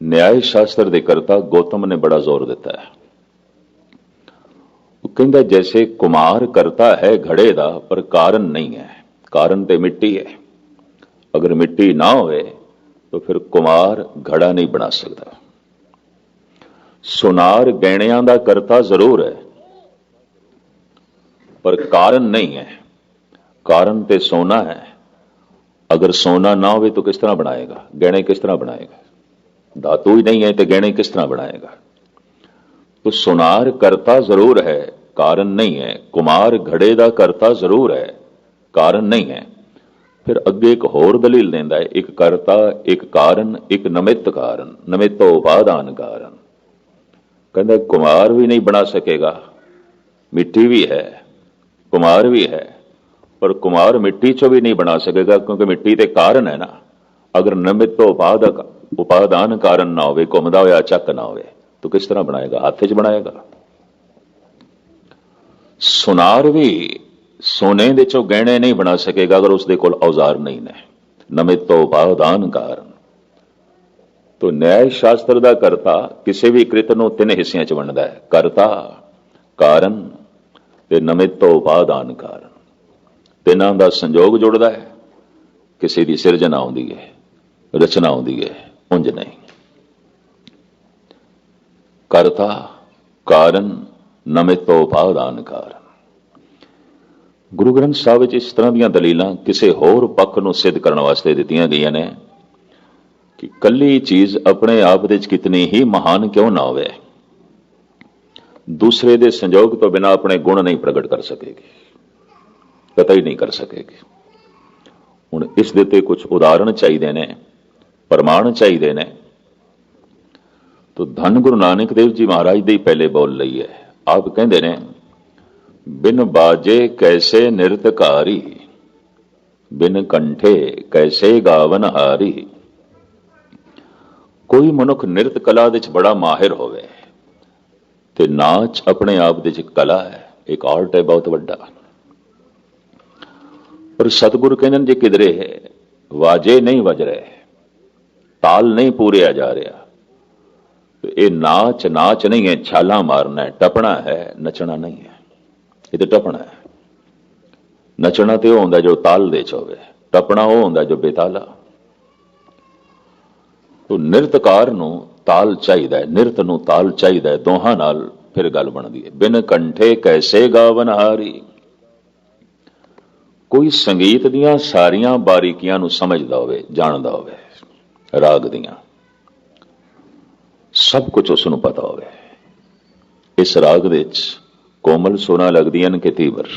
न्याय शास्त्र के करता गौतम ने बड़ा ज़ोर दिता है। ਕਹਿੰਦਾ ਜੈਸੇ ਕੁਮਾਰ ਕਰਤਾ ਹੈ ਘੜੇ ਦਾ ਪਰ ਕਾਰਨ ਨਹੀਂ ਹੈ ਕਾਰਨ ਤੇ ਮਿੱਟੀ ਹੈ ਅਗਰ ਮਿੱਟੀ ਨਾ ਹੋਵੇ तो फिर कुमार घड़ा नहीं बना सकता सुनार गहणियां ਦਾ ਕਰਤਾ ਜ਼ਰੂਰ ਹੈ ਪਰ ਕਾਰਨ ਨਹੀਂ ਹੈ ਕਾਰਨ ਤੇ ਸੋਨਾ ਹੈ ਅਗਰ ਸੋਨਾ ਨਾ ਹੋਵੇ ਤਾਂ ਕਿਸ ਤਰ੍ਹਾਂ ਬਣਾਏਗਾ ਗਹਿਣੇ ਕਿਸ ਤਰ੍ਹਾਂ ਬਣਾਏਗਾ ਧਾਤੂ ਹੀ ਨਹੀਂ ਹੈ ਤੇ ਗਹਿਣੇ ਕਿਸ ਤਰ੍ਹਾਂ ਬਣਾਏਗਾ तो सुनार करता जरूर है ਕਾਰਨ ਨਹੀਂ ਹੈ। ਕੁਮਾਰ ਘੜੇ ਦਾ ਕਰਤਾ ਜ਼ਰੂਰ ਹੈ। ਕਾਰਨ ਨਹੀਂ ਹੈ। ਫਿਰ ਅੱਗੇ ਇੱਕ ਹੋਰ ਦਲੀਲ ਦਿੰਦਾ ਹੈ। ਇੱਕ ਕਰਤਾ, ਇੱਕ ਕਾਰਨ, ਇੱਕ ਨਮਿਤ ਕਾਰਨ, ਨਮਿਤੋ ਉਪਾਦਾਨ ਕਾਰਨ। ਕਹਿੰਦਾ, ਕੁਮਾਰ ਵੀ ਨਹੀਂ ਬਣਾ ਸਕੇਗਾ। ਮਿੱਟੀ ਵੀ ਹੈ। ਕੁਮਾਰ ਵੀ ਹੈ। ਪਰ ਕੁਮਾਰ ਮਿੱਟੀ ਚੋਂ ਵੀ ਨਹੀਂ ਬਣਾ ਸਕੇਗਾ, ਕਿਉਂਕਿ ਮਿੱਟੀ ਤੇ ਕਾਰਨ ਹੈ ਨਾ। ਅਗਰ ਨਮਿਤੋ ਉਪਾਦਕ ਉਪਾਦਾਨ ਕਾਰਨ ਨਾ ਹੋਵੇ, ਘੁੰਮਦਾ ਹੋਇਆ, ਚੱਕ ਨਾ ਹੋਵੇ, ਤੋ ਕਿਸ ਤਰ੍ਹਾਂ ਬਣਾਏਗਾ? ਹੱਥ 'ਚ ਬਣਾਏਗਾ? ਸੁਨਾਰ ਵੀ ਸੋਨੇ ਦੇ ਚੋਂ ਗਹਿਣੇ ਨਹੀਂ ਬਣਾ ਸਕੇਗਾ ਅਗਰ ਉਸਦੇ ਕੋਲ ਔਜ਼ਾਰ ਨਹੀਂ ਨੇ। ਨਮਿਤ ਤੋਂ ਉਪਾਦਾਨ ਕਾਰਨ ਤੋ ਨਿਆਇ ਸ਼ਾਸਤਰ ਦਾ ਕਰਤਾ ਕਿਸੇ ਵੀ ਕ੍ਰਿਤ ਨੂੰ ਤਿੰਨ ਹਿੱਸਿਆਂ 'ਚ ਵੰਡਦਾ ਹੈ। ਕਰਤਾ, ਕਾਰਨ ਤੇ ਨਮਿਤ ਤੋਂ ਉਪਾਦਾਨ ਕਾਰਨ ਤਿੰਨਾਂ ਦਾ ਸੰਯੋਗ ਜੁੜਦਾ ਹੈ। ਕਿਸੇ ਦੀ ਸਿਰਜਣਾ ਆਉਂਦੀ ਹੈ, ਰਚਨਾ ਆਉਂਦੀ ਹੈ, ਉਂਝ ਨਹੀਂ। ਕਰਤਾ, ਕਾਰਨ ਨਮਿਤੋ ਉਪਾਦਾਨ ਕਾਰਨ ਗੁਰੂ ਗ੍ਰੰਥ ਸਾਹਿਬ ਵਿੱਚ ਇਸ ਤਰ੍ਹਾਂ ਦੀਆਂ ਦਲੀਲਾਂ ਕਿਸੇ ਹੋਰ ਪੱਖ ਨੂੰ ਸਿੱਧ ਕਰਨ ਵਾਸਤੇ ਦਿੱਤੀਆਂ ਗਈਆਂ ਨੇ ਕਿ ਕੱਲੀ ਚੀਜ਼ ਆਪਣੇ ਆਪ ਦੇ ਵਿੱਚ ਕਿਤਨੀ ਹੀ ਮਹਾਨ ਕਿਉਂ ਨਾ ਹੋਵੇ। ਦੂਸਰੇ ਦੇ ਸੰਯੋਗ ਤੋਂ ਬਿਨਾ ਆਪਣੇ ਗੁਣ ਨਹੀਂ ਪ੍ਰਗਟ ਕਰ ਸਕੇਗੀ ਪਤਾ ਹੀ ਨਹੀਂ ਕਰ ਸਕੇਗੀ। ਹੁਣ ਇਸ ਦੇ ਤੇ ਕੁਝ ਉਦਾਹਰਣ ਚਾਹੀਦੇ ਨੇ, ਪ੍ਰਮਾਣ ਚਾਹੀਦੇ ਨੇ। ਤਾਂ ਧੰਨ ਗੁਰੂ ਨਾਨਕ ਦੇਵ ਜੀ ਮਹਾਰਾਜ ਦੇ ਹੀ ਪਹਿਲੇ ਬੋਲ ਲਈ ਹੈ। ਆਪ ਕਹਿੰਦੇ ਨੇ, ਬਿਨ ਬਾਜੇ ਕੈਸੇ ਨਿਰਤਕਾਰੀ ਬਿਨ ਕੰਠੇ ਕੈਸੇ ਗਾਵਨ ਹਾਰੀ। ਕੋਈ ਮਨੁੱਖ ਨਿਰਤ ਕਲਾ ਦੇ ਵਿੱਚ ਬੜਾ ਮਾਹਿਰ ਹੋਵੇ, ਤੇ ਨਾਚ ਆਪਣੇ ਆਪ ਦੇ ਵਿੱਚ ਕਲਾ ਹੈ, ਇੱਕ ਆਰਟ ਹੈ ਬਹੁਤ ਵੱਡਾ। ਪਰ ਸਤਿਗੁਰੂ ਕਹਿੰਦੇ ਨੇ, ਜੇ ਕਿਧਰੇ ਵਾਜੇ ਨਹੀਂ ਵੱਜ ਰਹੇ, ਤਾਲ ਨਹੀਂ ਪੂਰਿਆ ਜਾ ਰਿਹਾ ਇਹ ਨਾਚ ਨਾਚ ਨਹੀਂ ਹੈ, ਛਾਲਾਂ ਮਾਰਨਾ ਹੈ, ਟਪਣਾ ਹੈ, ਨੱਚਣਾ ਨਹੀਂ ਹੈ। ਇਹ ਤੇ ਟਪਣਾ ਹੈ। ਨੱਚਣਾ ਤੇ ਉਹ ਹੁੰਦਾ ਜੋ ਤਾਲ ਦੇ ਚ ਹੋਵੇ, ਟਪਣਾ ਉਹ ਹੁੰਦਾ ਜੋ ਬੇਤਾਲਾ। ਤੋ ਨਿਰਤਕਾਰ ਨੂੰ ਤਾਲ ਚਾਹੀਦਾ ਹੈ, ਨਿਰਤ ਨੂੰ ਤਾਲ ਚਾਹੀਦਾ ਹੈ, ਦੋਹਾਂ ਨਾਲ ਫਿਰ ਗੱਲ ਬਣਦੀ ਹੈ। ਬਿਨ ਕੰਠੇ ਕੈਸੇ ਗਾਵਨਹਾਰੀ ਕੋਈ ਸੰਗੀਤ ਦੀਆਂ ਸਾਰੀਆਂ ਬਾਰੀਕੀਆਂ ਨੂੰ ਸਮਝਦਾ ਹੋਵੇ, ਜਾਣਦਾ ਹੋਵੇ, ਰਾਗ ਦੀਆਂ। ਸਭ ਕੁਝ ਉਸ ਨੂੰ ਪਤਾ ਹੋਵੇ। ਇਸ ਰਾਗ ਵਿੱਚ ਕੋਮਲ ਸੁਰਾਂ ਲੱਗਦੀਆਂ ਨੇ ਕਿ ਤੀਵਰ।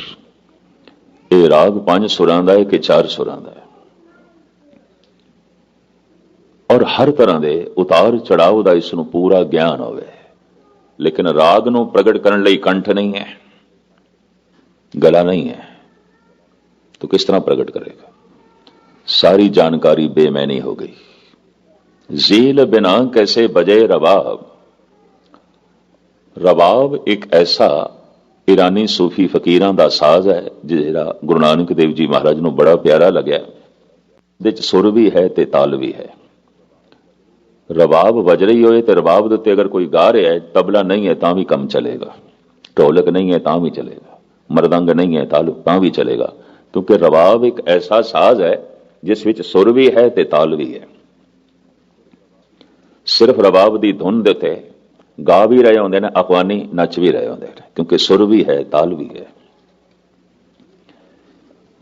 ਇਹ ਰਾਗ ਪੰਜ ਸੁਰਾਂ ਦਾ ਹੈ ਕਿ ਚਾਰ ਸੁਰਾਂ ਦਾ ਹੈ। ਔਰ ਹਰ ਤਰ੍ਹਾਂ ਦੇ ਉਤਾਰ ਚੜਾਵ ਦਾ ਇਸ ਨੂੰ ਪੂਰਾ ਗਿਆਨ ਹੋਵੇ। ਲੇਕਿਨ ਰਾਗ ਨੂੰ ਪ੍ਰਗਟ ਕਰਨ ਲਈ ਕੰਠ ਨਹੀਂ ਹੈ। ਗਲਾ ਨਹੀਂ ਹੈ। ਤਾਂ ਕਿਸ ਤਰ੍ਹਾਂ ਪ੍ਰਗਟ ਕਰੇਗਾ? ਸਾਰੀ ਜਾਣਕਾਰੀ ਬੇਮੈਨੀ ਹੋ ਗਈ। झील बिना कैसे बजे रबाब ਰਬਾਬ ਇੱਕ ਐਸਾ ਇਰਾਨੀ ਸੂਫੀ ਫਕੀਰਾਂ ਦਾ ਸਾਜ਼ ਹੈ ਜਿਹੜਾ ਗੁਰੂ ਨਾਨਕ ਦੇਵ ਜੀ ਮਹਾਰਾਜ ਨੂੰ ਬੜਾ ਪਿਆਰਾ ਲੱਗਿਆ ਦੇ ਚ ਸੁਰ ਵੀ ਹੈ ਤੇ ਤਾਲ ਵੀ ਹੈ ਰਬਾਬ ਵੱਜ ਰਹੀ ਹੋਏ ਤੇ ਰਬਾਬ ਦੇ ਉੱਤੇ ਅਗਰ ਕੋਈ ਗਾ ਰਿਹਾ ਹੈ ਤਬਲਾ ਨਹੀਂ ਹੈ ਤਾਂ ਵੀ ਕੰਮ ਚੱਲੇਗਾ ਢੋਲਕ ਨਹੀਂ ਹੈ ਤਾਂ ਵੀ ਚੱਲੇਗਾ ਮਰਦੰਗ ਨਹੀਂ ਹੈ ਤਾਲ ਤਾਂ ਵੀ ਚੱਲੇਗਾ ਕਿਉਂਕਿ ਰਬਾਬ ਇੱਕ ਐਸਾ ਸਾਜ਼ ਹੈ ਜਿਸ ਵਿੱਚ ਸੁਰ ਵੀ ਹੈ ਤੇ ਤਾਲ ਵੀ ਹੈ ਸਿਰਫ ਰਬਾਬ ਦੀ ਧੁਨ ਦੇ ਉੱਤੇ ਗਾ ਵੀ ਰਹੇ ਹੁੰਦੇ ਨੇ ਅਕਵਾਨੀ ਨੱਚ ਵੀ ਰਹੇ ਹੁੰਦੇ ਨੇ, ਕਿਉਂਕਿ ਸੁਰ ਵੀ ਹੈ, ਤਾਲ ਵੀ ਹੈ।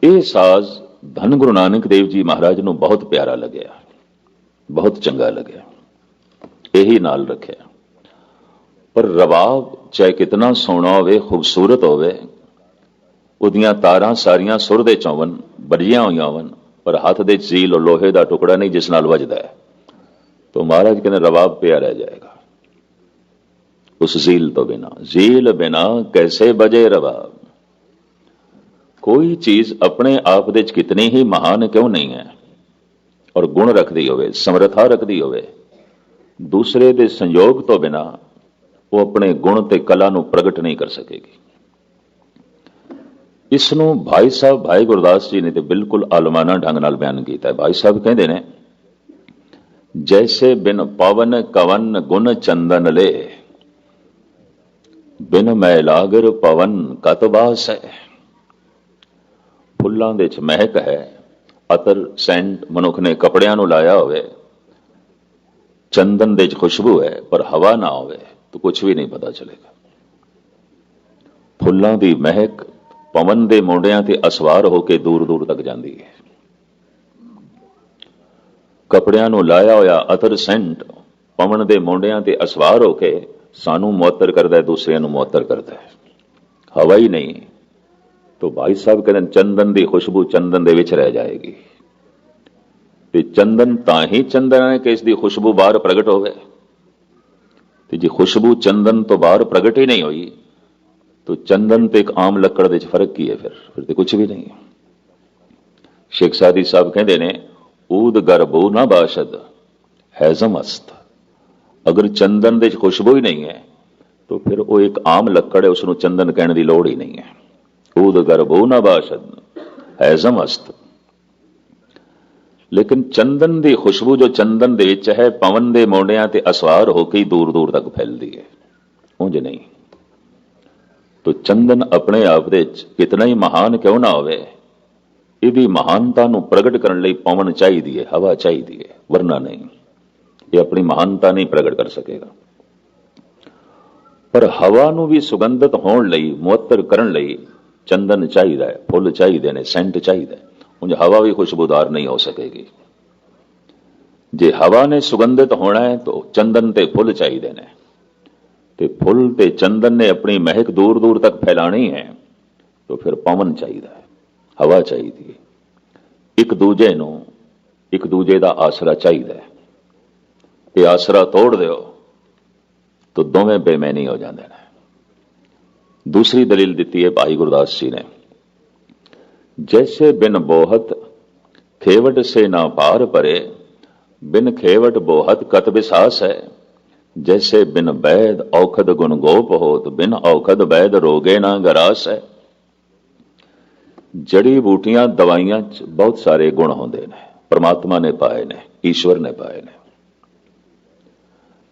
ਇਹ ਸਾਜ਼ ਧੰਨ ਗੁਰੂ ਨਾਨਕ ਦੇਵ ਜੀ ਮਹਾਰਾਜ ਨੂੰ ਬਹੁਤ ਪਿਆਰਾ ਲੱਗਿਆ, ਬਹੁਤ ਚੰਗਾ ਲੱਗਿਆ, ਇਹੀ ਨਾਲ ਰੱਖਿਆ। ਪਰ ਰਬਾਬ ਚਾਹੇ ਕਿਤਨਾ ਸੋਹਣਾ ਹੋਵੇ, ਖੂਬਸੂਰਤ ਹੋਵੇ, ਉਹਦੀਆਂ ਤਾਰਾਂ ਸਾਰੀਆਂ ਸੁਰ ਦੇ ਚੌਵਨ ਬੜੀਆਂ ਹੋਈਆਂ ਹੋਵਨ ਪਰ ਹੱਥ ਦੇ ਜ਼ੀਲ ਲੋਹੇ ਦਾ ਟੁਕੜਾ ਨਹੀਂ ਜਿਸ ਨਾਲ ਵੱਜਦਾ ਹੈ। तो महाराज कहते रबाब पिया रह जाएगा उस झील तो बिना झील बिना कैसे बजे रबाब ਕੋਈ ਚੀਜ਼ ਆਪਣੇ ਆਪ ਦੇ ਵਿੱਚ ਕਿਤਨੀ ਹੀ ਮਹਾਨ ਕਿਉਂ ਨਹੀਂ ਹੈ ਔਰ ਗੁਣ ਰੱਖਦੀ ਹੋਵੇ ਸਮਰੱਥਾ ਰੱਖਦੀ ਹੋਵੇ ਦੂਸਰੇ ਦੇ ਸੰਯੋਗ ਤੋਂ ਬਿਨਾ ਉਹ ਆਪਣੇ ਗੁਣ ਤੇ ਕਲਾ ਨੂੰ ਪ੍ਰਗਟ ਨਹੀਂ ਕਰ ਸਕੇਗੀ ਇਸ ਨੂੰ ਭਾਈ ਸਾਹਿਬ ਭਾਈ ਗੁਰਦਾਸ ਜੀ ਨੇ ਤੇ ਬਿਲਕੁਲ ਆਲਮਾਨਾ ਢੰਗ ਨਾਲ ਬਿਆਨ ਕੀਤਾ ਹੈ ਭਾਈ ਸਾਹਿਬ ਕਹਿੰਦੇ ਨੇ ਜੈਸੇ ਬਿਨ ਪਵਨ ਕਵਨ ਗੁਣ ਚੰਦਨ ਲੈ ਬਿਨ ਮੈ ਪਵਨ ਕਤਬਾਸ ਹੈ ਫੁੱਲਾਂ ਦੇ ਚ ਮਹਿਕ ਹੈ ਅਤਰ ਸੈਂਟ ਮਨੁੱਖ ਨੇ ਕਪੜਿਆਂ ਨੂੰ ਲਾਇਆ ਹੋਵੇ ਚੰਦਨ ਦੇ ਚ ਖੁਸ਼ਬੂ ਹੈ ਪਰ ਹਵਾ ਨਾ ਹੋਵੇ ਤਾਂ ਕੁਝ ਵੀ ਨਹੀਂ ਪਤਾ ਚਲੇਗਾ ਫੁੱਲਾਂ ਦੀ ਮਹਿਕ ਪਵਨ ਦੇ ਮੋਢਿਆਂ ਤੇ ਅਸਵਾਰ ਹੋ ਕੇ ਦੂਰ ਦੂਰ ਤੱਕ ਜਾਂਦੀ ਹੈ ਕਪੜਿਆਂ ਨੂੰ ਲਾਇਆ ਹੋਇਆ ਅਤਰ ਸੈਂਟ ਪਵਨ ਦੇ ਮੋਢਿਆਂ ਤੇ ਅਸਵਾਰ ਹੋ ਕੇ ਸਾਨੂੰ ਮੁਅੱਤਰ ਕਰਦਾ ਹੈ, ਦੂਸਰਿਆਂ ਨੂੰ ਮੁਅੱਤਰ ਕਰਦਾ ਹੈ। ਹਵਾ ਹੀ ਨਹੀਂ, ਤੋ ਭਾਈ ਸਾਹਿਬ ਕਹਿੰਦੇ ਚੰਦਨ ਦੀ ਖੁਸ਼ਬੂ ਚੰਦਨ ਦੇ ਵਿੱਚ ਰਹਿ ਜਾਏਗੀ। ਤੇ ਚੰਦਨ ਤਾਂ ਹੀ ਚੰਦਨ ਹੈ ਕਿ ਇਸ ਦੀ ਖੁਸ਼ਬੂ ਬਾਹਰ ਪ੍ਰਗਟ ਹੋਵੇ। ਤੇ ਜੇ ਖੁਸ਼ਬੂ ਚੰਦਨ ਤੋਂ ਬਾਹਰ ਪ੍ਰਗਟ ਹੀ ਨਹੀਂ ਹੋਈ, ਤੋ ਚੰਦਨ ਤੇ ਇੱਕ ਆਮ ਲੱਕੜ ਦੇ ਵਿੱਚ ਫ਼ਰਕ ਕੀ ਹੈ ਫਿਰ? ਫਿਰ ਤੇ ਕੁਝ ਵੀ ਨਹੀਂ ਸ਼ੇਖ ਸਾਦੀ ਸਾਹਿਬ ਕਹਿੰਦੇ ਨੇ ਊਦ ਗਰਬੋ ਨਾ ਬਾਸ਼ਦ ਹੈਜ਼ਮ ਅਸਤ ਅਗਰ ਚੰਦਨ ਦੇ ਵਿੱਚ ਖੁਸ਼ਬੂ ਹੀ ਨਹੀਂ ਹੈ, ਤਾਂ ਫਿਰ ਉਹ ਇੱਕ ਆਮ ਲੱਕੜ ਹੈ ਉਸ ਨੂੰ ਚੰਦਨ ਕਹਿਣ ਦੀ ਲੋੜ ਹੀ ਨਹੀਂ ਹੈ। ਊਦ ਗਰਬੋ ਨਾ ਬਾਸ਼ਦ ਹੈਜ਼ਮ ਅਸਤ ਲੇਕਿਨ ਚੰਦਨ ਦੀ ਖੁਸ਼ਬੂ ਜੋ ਚੰਦਨ ਦੇ ਵਿੱਚ ਹੈ, ਪਵਨ ਦੇ ਮੋਢਿਆਂ ਤੇ ਅਸਵਾਰ ਹੋ ਕੇ ਦੂਰ ਦੂਰ ਤੱਕ ਫੈਲਦੀ ਹੈ। ਉਂਝ ਨਹੀਂ। ਤੋ ਚੰਦਨ ਆਪਣੇ ਆਪ ਦੇ ਵਿੱਚ ਕਿਤਨਾ ਹੀ ਮਹਾਨ ਕਿਉਂ ਨਾ ਹੋਵੇ ਇਹਦੀ ਮਹਾਨਤਾ ਨੂੰ ਪ੍ਰਗਟ ਕਰਨ ਲਈ ਪਵਨ ਚਾਹੀਦੀ ਹੈ, ਹਵਾ ਚਾਹੀਦੀ ਹੈ, ਵਰਨਾ ਨਹੀਂ। ਇਹ ਆਪਣੀ ਮਹਾਨਤਾ ਨਹੀਂ ਪ੍ਰਗਟ ਕਰ ਸਕੇਗਾ। ਪਰ ਹਵਾ ਨੂੰ ਵੀ ਸੁਗੰਧਿਤ ਹੋਣ ਲਈ ਮੁਅੱਤਰ ਕਰਨ ਲਈ ਚੰਦਨ ਚਾਹੀਦਾ ਹੈ, ਫੁੱਲ ਚਾਹੀਦੇ ਨੇ, ਸੈਂਟ ਚਾਹੀਦਾ ਹੈ। ਉਂਝ ਹਵਾ ਵੀ ਖੁਸ਼ਬੂਦਾਰ ਨਹੀਂ ਹੋ ਸਕੇਗੀ। ਜੇ ਹਵਾ ਨੇ ਸੁਗੰਧਿਤ ਹੋਣਾ ਹੈ, ਤਾਂ ਚੰਦਨ ਤੇ ਫੁੱਲ ਚਾਹੀਦੇ ਨੇ। ਤੇ ਫੁੱਲ ਤੇ ਚੰਦਨ ਨੇ ਆਪਣੀ ਮਹਿਕ ਦੂਰ ਦੂਰ ਤੱਕ ਫੈਲਾਣੀ ਹੈ, ਤਾਂ ਫਿਰ ਪਵਨ ਚਾਹੀਦਾ ਹੈ। ਹਵਾ ਚਾਹੀਦੀ ਹੈ ਇੱਕ ਦੂਜੇ ਨੂੰ ਇੱਕ ਦੂਜੇ ਦਾ ਆਸਰਾ ਚਾਹੀਦਾ ਹੈ ਇਹ ਆਸਰਾ ਤੋੜ ਦਿਓ ਤਾਂ ਦੋਵੇਂ ਬੇਮੈਨੀ ਹੋ ਜਾਂਦੇ ਨੇ। ਦੂਸਰੀ ਦਲੀਲ ਦਿੱਤੀ ਹੈ ਭਾਈ ਗੁਰਦਾਸ ਜੀ ਨੇ। ਜੈਸੇ ਬਿਨ ਬੋਹਤ ਖੇਵਟ ਸੇ ਨਾ ਪਾਰ ਪਰੇ, ਬਿਨ ਖੇਵਟ ਬੋਹਤ ਕਤ ਵਿਸਾਸ ਹੈ। ਜੈਸੇ ਬਿਨ ਬੈਦ ਔਖਦ ਗੁਣ ਗੋਪ ਹੋਤ, ਬਿਨ ਔਖਦ ਬੈਦ ਰੋਗੇ ਨਾ ਗਰਾਸ ਹੈ। ਜੜੀ ਬੂਟੀਆਂ, ਦਵਾਈਆਂ ਚ ਬਹੁਤ ਸਾਰੇ ਗੁਣ ਹੁੰਦੇ ਨੇ। ਪਰਮਾਤਮਾ ਨੇ ਪਾਏ ਨੇ, ਈਸ਼ਵਰ ਨੇ ਪਾਏ ਨੇ।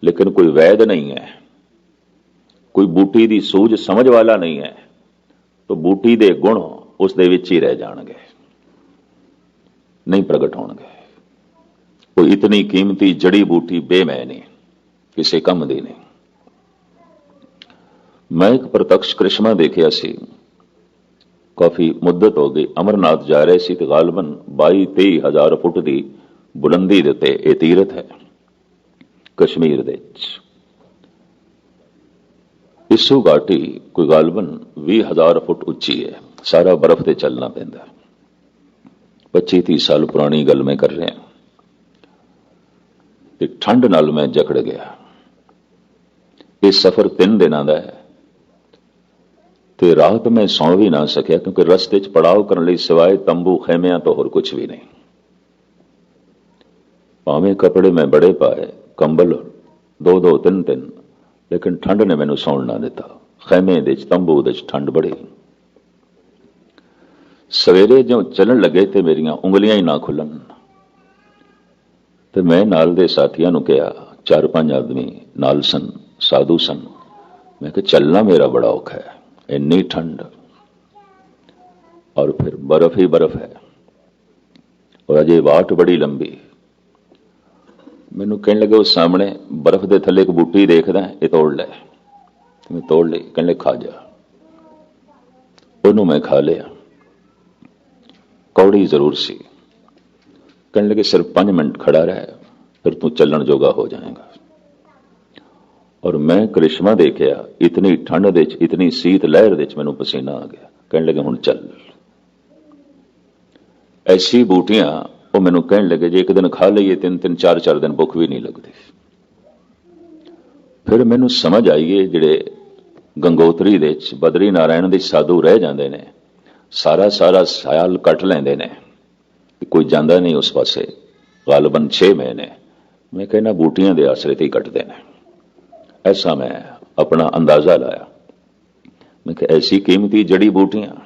ਲੇਕਿਨ ਕੋਈ ਵੈਦ ਨਹੀਂ ਹੈ। ਕੋਈ ਬੂਟੀ ਦੀ ਸੂਝ ਸਮਝ ਵਾਲਾ ਨਹੀਂ ਹੈ। ਤਾਂ ਬੂਟੀ ਦੇ ਗੁਣ ਉਸ ਦੇ ਵਿੱਚ ਹੀ ਰਹਿ ਜਾਣਗੇ। ਨਹੀਂ ਪ੍ਰਗਟ ਹੋਣਗੇ। ਕੋਈ ਇਤਨੀ ਕੀਮਤੀ ਜੜੀ ਬੂਟੀ ਬੇਮੈ ਨਹੀਂ, ਕਿਸੇ ਕੰਮ ਦੀ ਨਹੀਂ। ਮੈਂ ਇੱਕ ਪ੍ਰਤੱਖ ਕ੍ਰਿਸ਼ਮਾ ਦੇਖਿਆ ਸੀ। ਕਾਫੀ ਮੁੱਦਤ ਹੋ ਗਈ। ਅਮਰਨਾਥ ਜਾ ਰਹੇ ਸੀ ਤੇ ਗਾਲਬਨ 22 23 ਹਜ਼ਾਰ ਫੁੱਟ ਦੀ ਬੁਲੰਦੀ ਦੇ ਉੱਤੇ ਇਹ ਤੀਰਥ ਹੈ ਕਸ਼ਮੀਰ ਦੇ ਵਿੱਚ। ਇਸੂ ਘਾਟੀ ਕੋਈ ਗਾਲਬਨ 20 ਹਜ਼ਾਰ ਫੁੱਟ ਉੱਚੀ ਹੈ। ਸਾਰਾ ਬਰਫ਼ ਤੇ ਚੱਲਣਾ ਪੈਂਦਾ 25 30 ਸਾਲ ਪੁਰਾਣੀ ਗੱਲ ਮੈਂ ਕਰ ਰਿਹਾ। ਤੇ ਠੰਡ ਨਾਲ ਮੈਂ ਜਕੜ ਗਿਆ। ਇਹ ਸਫ਼ਰ 3 ਦਿਨਾਂ ਦਾ ਹੈ। ਤੇ ਰਾਤ ਮੈਂ ਸੌਂ ਵੀ ਨਾ ਸਕਿਆ, ਕਿਉਂਕਿ ਰਸਤੇ 'ਚ ਪੜਾਅ ਕਰਨ ਲਈ ਸਿਵਾਏ ਤੰਬੂ ਖੈਮਿਆਂ ਤੋਂ ਹੋਰ ਕੁਝ ਵੀ ਨਹੀਂ। ਭਾਵੇਂ ਕੱਪੜੇ ਮੈਂ ਬੜੇ ਪਾਏ, ਕੰਬਲ ਦੋ ਦੋ ਤਿੰਨ ਤਿੰਨ, ਲੇਕਿਨ ਠੰਡ ਨੇ ਮੈਨੂੰ ਸੌਣ ਨਾ ਦਿੱਤਾ। ਖੈਮੇ ਦੇ 'ਚ, ਤੰਬੂ ਦੇ 'ਚ ਠੰਡ ਬੜੀ। ਸਵੇਰੇ ਜਦੋਂ ਚੱਲਣ ਲੱਗੇ ਤੇ ਮੇਰੀਆਂ ਉਂਗਲੀਆਂ ਹੀ ਨਾ ਖੁੱਲਣ। ਤੇ ਮੈਂ ਨਾਲ ਦੇ ਸਾਥੀਆਂ ਨੂੰ ਕਿਹਾ, ਚਾਰ ਪੰਜ ਆਦਮੀ ਨਾਲ ਸਨ, ਸਾਧੂ ਸਨ। ਮੈਂ ਕਿਹਾ, ਚੱਲਣਾ ਮੇਰਾ ਬੜਾ ਔਖਾ ਹੈ। ਇੰਨੀ ਠੰਡ ਔਰ ਫਿਰ ਬਰਫ਼ ਹੀ ਬਰਫ਼ ਹੈ ਔਰ ਅਜੇ ਬਾਟ ਬੜੀ ਲੰਬੀ ਮੈਨੂੰ ਕਹਿਣ ਲੱਗੇ ਉਹ ਸਾਹਮਣੇ ਬਰਫ਼ ਦੇ ਥੱਲੇ ਇੱਕ ਬੂਟੀ ਦੇਖਦਾ ਇਹ ਤੋੜ ਲੈ ਤੇ ਮੈਂ ਤੋੜ ਲਈ ਕਹਿੰਦੇ ਖਾ ਜਾ ਉਹਨੂੰ ਮੈਂ ਖਾ ਲਿਆ ਕੌੜੀ ਜ਼ਰੂਰ ਸੀ ਕਹਿਣ ਲੱਗੇ ਸਿਰਫ 5 ਮਿੰਟ ਖੜਾ ਰਹਿ ਫਿਰ ਤੂੰ ਚੱਲਣ ਜੋਗਾ ਹੋ ਜਾਏਗਾ ਔਰ ਮੈਂ ਕ੍ਰਿਸ਼ਮਾ ਦੇਖਿਆ, ਇਤਨੀ ਠੰਡ ਦੇ ਵਿੱਚ, ਇਤਨੀ ਸੀਤ ਲਹਿਰ ਦੇ ਵਿੱਚ ਮੈਨੂੰ ਪਸੀਨਾ ਆ ਗਿਆ। ਕਹਿਣ ਲੱਗੇ, ਹੁਣ ਚੱਲ। ਐਸੀ ਬੂਟੀਆਂ, ਉਹ ਮੈਨੂੰ ਕਹਿਣ ਲੱਗੇ, ਜੇ ਇੱਕ ਦਿਨ ਖਾ ਲਈਏ, ਤਿੰਨ ਤਿੰਨ, ਚਾਰ ਚਾਰ ਦਿਨ ਭੁੱਖ ਵੀ ਨਹੀਂ ਲੱਗਦੀ। ਫਿਰ ਮੈਨੂੰ ਸਮਝ ਆਈ ਇਹ ਜਿਹੜੇ ਗੰਗੋਤਰੀ ਦੇ ਵਿੱਚ ਬਦਰੀ ਨਾਰਾਇਣ ਦੇ ਸਾਧੂ ਰਹਿ ਜਾਂਦੇ ਨੇ, ਸਾਰਾ ਸਾਰਾ ਸਾਲ ਕੱਟ ਲੈਂਦੇ ਨੇ ਕੋਈ ਜਾਂਦਾ ਨਹੀਂ ਉਸ ਪਾਸੇ। ਗਾਲਬਨ 6 ਮਹੀਨੇ। ਮੈਂ ਕਹਿੰਦਾ ਬੂਟੀਆਂ ਦੇ ਆਸਰੇ ਤੇ ਹੀ ਕੱਟਦੇ ਨੇ। ऐसा मैं अपना अंदाजा लाया मैं कि ऐसी कीमती जड़ी बूटियां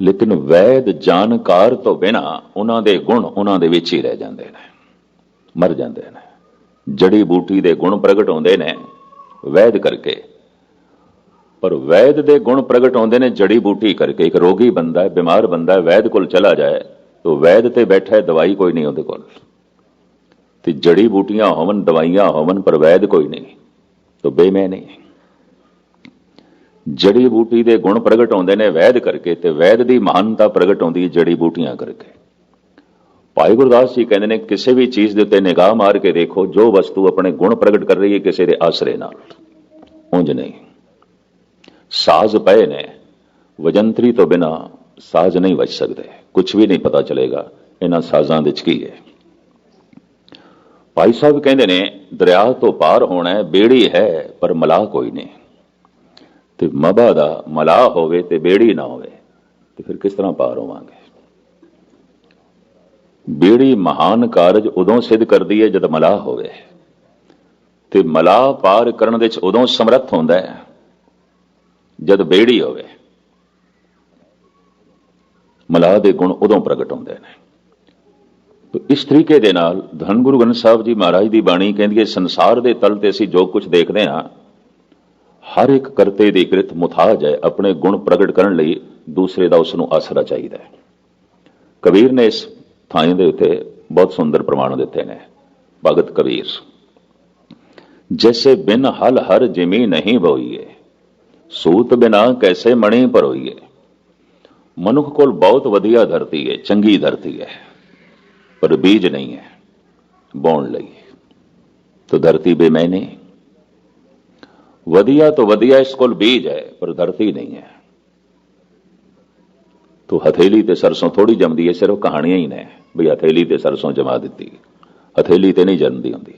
ਲੇਕਿਨ ਵੈਦ ਜਾਣਕਾਰ ਤੋਂ ਬਿਨਾ ਉਹਨਾਂ ਦੇ ਗੁਣ ਉਹਨਾਂ ਦੇ ਵਿੱਚ ਹੀ ਰਹਿ ਜਾਂਦੇ ਨੇ ਮਰ ਜਾਂਦੇ ਨੇ ਜੜੀ ਬੂਟੀ ਦੇ ਗੁਣ ਪ੍ਰਗਟ ਹੁੰਦੇ ਨੇ ਵੈਦ ਕਰਕੇ ਪਰ ਵੈਦ ਦੇ ਗੁਣ ਪ੍ਰਗਟ ਹੁੰਦੇ ਨੇ ਜੜੀ ਬੂਟੀ ਕਰਕੇ ਇੱਕ ਰੋਗੀ ਬੰਦਾ ਹੈ ਬਿਮਾਰ ਬੰਦਾ ਹੈ ਵੈਦ ਕੋਲ ਚਲਾ ਜਾਏ ਤਾਂ ਵੈਦ ਤੇ ਬੈਠਾ ਹੈ ਦਵਾਈ ਕੋਈ ਨਹੀਂ ਉਹਦੇ ਕੋਲ ਤੇ ਜੜੀ ਬੂਟੀਆਂ ਹੋਵਨ, ਦਵਾਈਆਂ ਹੋਵਨ, ਪਰ ਵੈਦ ਕੋਈ ਨਹੀਂ, ਤੋ ਬੇਮੈ ਨਹੀਂ ਜੜੀ ਬੂਟੀ ਦੇ ਗੁਣ ਪ੍ਰਗਟ ਹੁੰਦੇ ਨੇ ਵੈਦ ਕਰਕੇ ਤੇ ਵੈਦ ਦੀ ਮਹਾਨਤਾ ਪ੍ਰਗਟ ਹੁੰਦੀ ਹੈ ਜੜੀ ਬੂਟੀਆਂ ਕਰਕੇ। ਭਾਈ ਗੁਰਦਾਸ ਜੀ ਕਹਿੰਦੇ ਨੇ, ਕਿਸੇ ਵੀ ਚੀਜ਼ ਦੇ ਉੱਤੇ ਨਿਗਾਹ ਮਾਰ ਕੇ ਦੇਖੋ, ਜੋ ਵਸਤੂ ਆਪਣੇ ਗੁਣ ਪ੍ਰਗਟ ਕਰ ਰਹੀ ਹੈ ਕਿਸੇ ਦੇ ਆਸਰੇ ਨਾਲ। ਉਂਝ ਨਹੀਂ। ਸਾਜ਼ ਪਏ ਨੇ, ਵਜੰਤਰੀ ਤੋਂ ਬਿਨਾ ਸਾਜ਼ ਨਹੀਂ ਵੱਜ ਸਕਦੇ। ਕੁਝ ਵੀ ਨਹੀਂ ਪਤਾ ਚਲੇਗਾ, ਇਹਨਾਂ ਸਾਜ਼ਾਂ ਦੇ ਵਿੱਚ ਕੀ ਹੈ। ਭਾਈ ਸਾਹਿਬ ਕਹਿੰਦੇ ਨੇ, ਦਰਿਆ ਤੋਂ ਪਾਰ ਹੋਣਾ ਹੈ, ਬੇੜੀ ਹੈ, ਪਰ ਮਲਾਹ ਕੋਈ ਨਹੀਂ। ਤੇ ਮਬਾ ਦਾ ਮਲਾਹ ਹੋਵੇ ਤੇ ਬੇੜੀ ਨਾ ਹੋਵੇ, ਤੇ ਫਿਰ ਕਿਸ ਤਰ੍ਹਾਂ ਪਾਰ ਹੋਵਾਂਗੇ? ਬੇੜੀ ਮਹਾਨ ਕਾਰਜ ਉਦੋਂ ਸਿੱਧ ਕਰਦੀ ਹੈ ਜਦ ਮਲਾਹ ਹੋਵੇ। ਤੇ ਮਲਾਹ ਪਾਰ ਕਰਨ ਦੇ ਚ ਉਦੋਂ ਸਮਰੱਥ ਹੁੰਦਾ ਹੈ, ਜਦ ਬੇੜੀ ਹੋਵੇ। ਮਲਾਹ ਦੇ ਗੁਣ ਉਦੋਂ ਪ੍ਰਗਟ ਹੁੰਦੇ ਨੇ। ਤੋ ਇਸ ਤਰੀਕੇ ਦੇ ਨਾਲ ਧੰਨ ਗੁਰੂ ਗ੍ਰੰਥ ਸਾਹਿਬ ਜੀ ਮਹਾਰਾਜ ਦੀ ਬਾਣੀ ਕਹਿੰਦੀ ਹੈ, ਸੰਸਾਰ ਦੇ ਤਲ ਤੇ ਅਸੀਂ ਜੋ ਕੁਝ ਦੇਖਦੇ ਹਾਂ, ਹਰ ਇੱਕ ਕਰਤੇ ਦੀ ਕਿਰਤ ਮੁਥਾਜ ਹੈ, ਆਪਣੇ ਗੁਣ ਪ੍ਰਗਟ ਕਰਨ ਲਈ ਦੂਸਰੇ ਦਾ ਉਸ ਨੂੰ ਆਸਰਾ ਚਾਹੀਦਾ ਹੈ। ਕਬੀਰ ਨੇ ਇਸ ਥਾਂ ਦੇ ਉੱਤੇ ਬਹੁਤ ਸੁੰਦਰ ਪ੍ਰਮਾਣ ਦਿੱਤੇ ਨੇ, ਭਗਤ ਕਬੀਰ। ਜੈਸੇ ਬਿਨ ਹਲ ਹਰ ਜਿਮੀ ਨਹੀਂ ਬੋਈਏ, ਸੂਤ ਬਿਨਾ ਕੈਸੇ ਮਣੀ ਪਰੋਈਏ ਮਨੁੱਖ ਕੋਲ ਬਹੁਤ ਵਧੀਆ ਧਰਤੀ ਹੈ, ਚੰਗੀ ਧਰਤੀ ਹੈ। ਪਰ ਬੀਜ ਨਹੀਂ ਹੈ ਬੋਣ ਲਈ तो धरती बेमैनी ਵਧੀਆ ਤੋਂ ਵਧੀਆ ਇਸ ਕੋਲ ਬੀਜ ਹੈ ਪਰ ਧਰਤੀ ਨਹੀਂ ਹੈ ਤੋ ਹਥੇਲੀ ਤੇ ਸਰਸੋਂ ਥੋੜੀ ਜੰਮਦੀ ਹੈ ਸਿਰਫ ਕਹਾਣੀਆਂ ਹੀ ਨੇ ਵੀ ਹਥੇਲੀ ਤੇ ਸਰਸੋਂ ਜਮਾ ਦਿੱਤੀ ਹਥੇਲੀ ਤੇ ਨਹੀਂ ਜੰਮਦੀ ਹੁੰਦੀ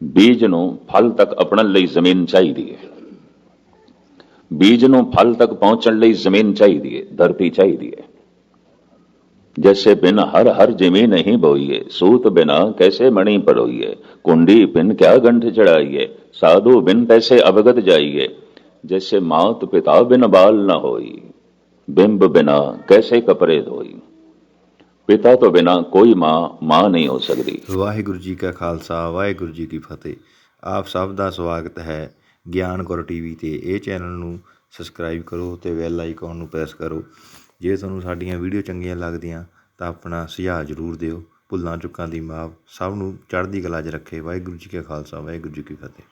ਬੀਜ ਨੂੰ ਫਲ ਤੱਕ ਅਪਣਨ ਲਈ ਜ਼ਮੀਨ ਚਾਹੀਦੀ ਹੈ ਬੀਜ ਨੂੰ ਫਲ ਤੱਕ ਪਹੁੰਚਣ ਲਈ ਜ਼ਮੀਨ ਚਾਹੀਦੀ ਹੈ ਧਰਤੀ ਚਾਹੀਦੀ ਹੈ ਜੈਸੇ ਬਿਨ ਹਰ ਹਰ ਜਿਵੇਂ ਨਹੀਂ ਬੋਈਏ ਸੂਤ ਬਿਨਾ ਕੈਸੇ ਮਣੀ ਪੜੋਈਏ ਕੁੰਡੀ ਬਿਨ ਕਿਆ ਗੰਢ ਚੜਾਈਏ ਸਾਧੂ ਬਿਨ ਤੈਸੇ ਅਵਗਤ ਜਾਈਏ ਜੈਸੇ ਮਾਤ ਪਿਤਾ ਬਿਨ ਬਾਲ ਨਾ ਹੋਈ ਬਿੰਬ ਬਿਨਾ ਕੈਸੇ ਕਪਰੇ ਧੋਈ ਪਿਤਾ ਤੋਂ ਬਿਨਾ ਕੋਈ ਮਾਂ ਮਾਂ ਨਹੀਂ ਹੋ ਸਕਦੀ
ਵਾਹਿਗੁਰੂ ਜੀ ਕਾ ਖਾਲਸਾ ਵਾਹਿਗੁਰੂ ਜੀ ਕੀ ਫਤਿਹ ਆਪ ਸਭ ਦਾ ਸਵਾਗਤ ਹੈ ਗਿਆਨ ਗੁਰ ਟੀਵੀ ਤੇ ਇਹ ਚੈਨਲ ਨੂੰ ਸਬਸਕ੍ਰਾਈਬ ਕਰੋ ਤੇ ਬੈਲ ਆਈਕਨ ਨੂੰ ਪ੍ਰੈਸ ਕਰੋ ਜੇ ਤੁਹਾਨੂੰ ਸਾਡੀਆਂ ਵੀਡੀਓ ਚੰਗੀਆਂ ਲੱਗਦੀਆਂ ਤਾਂ ਆਪਣਾ ਸੁਝਾਅ ਜ਼ਰੂਰ ਦਿਓ। ਭੁੱਲਾਂ ਚੁੱਕਾਂ ਦੀ ਮਾਫ ਸਭ ਨੂੰ ਚੜ੍ਹਦੀ ਕਲਾ 'ਚ ਰੱਖੇ। ਵਾਹਿਗੁਰੂ ਜੀ ਕਾ ਖਾਲਸਾ, ਵਾਹਿਗੁਰੂ ਜੀ ਕੀ ਫਤਿਹ।